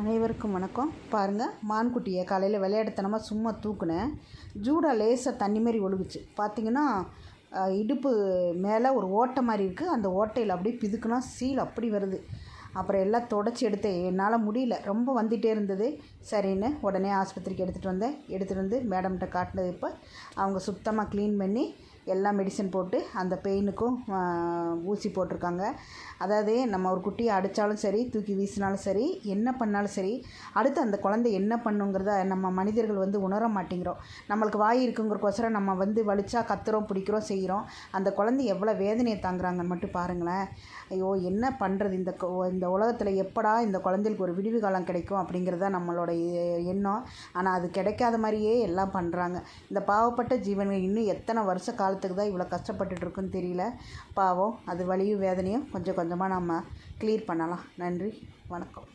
அனைவருக்கும் வணக்கம். பாருங்கள் மான்குட்டியை காலையில் விளையாடுத்தனமாக சும்மா தூக்குனேன். ஜூடாக லேசாக தண்ணி மாதிரி ஒழுகுச்சு. பார்த்தீங்கன்னா இடுப்பு மேலே ஒரு ஓட்டை மாதிரி இருக்குது அந்த ஓட்டையில் அப்படியே பிதுக்குனா சீல் அப்படி வருது. அப்புறம் எல்லாம் தொடச்சி எடுத்தேன். என்னால் முடியல. ரொம்ப வந்துகிட்டே இருந்தது. சரின்னு உடனே ஆஸ்பத்திரிக்கு எடுத்துகிட்டு வந்தேன். எடுத்துகிட்டு வந்து மேடம்கிட்ட காட்டினது இப்போ அவங்க சுத்தமாக க்ளீன் பண்ணி எல்லாம் மெடிசன் போட்டு அந்த பெயினுக்கும் ஊசி போட்டிருக்காங்க. அதாவது நம்ம ஒரு குட்டியை அடித்தாலும் சரி தூக்கி வீசினாலும் சரி என்ன பண்ணாலும் சரி அடுத்து அந்த குழந்தை என்ன பண்ணுங்கிறத நம்ம மனிதர்கள் வந்து உணர மாட்டேங்கிறோம். நம்மளுக்கு வாய் இருக்குங்கிறக்கோசரம் நம்ம வந்து வலிச்சா கத்துறோம் பிடிக்கிறோம் செய்கிறோம். அந்த குழந்தை எவ்வளோ வேதனையை தாங்குறாங்கன்னு மட்டும் பாருங்களேன். ஐயோ என்ன பண்ணுறது இந்த இந்த உலகத்தில் எப்படா இந்த குழந்தைகளுக்கு ஒரு விடிவு காலம் கிடைக்கும் அப்படிங்கிறது தான் நம்மளோட எண்ணம். ஆனால் அது கிடைக்காத மாதிரியே எல்லாம் பண்ணுறாங்க இந்த பாவப்பட்ட ஜீவன்கள் இன்னும் எத்தனை வருஷ காலத்துக்கு தான் இவ்வளோ கஷ்டப்பட்டுட்டு இருக்குன்னு தெரியல. பாவம் அது வலியும் வேதனையும் கொஞ்சம் கொஞ்சமாக நம்ம க்ளியர் பண்ணலாம். நன்றி வணக்கம்.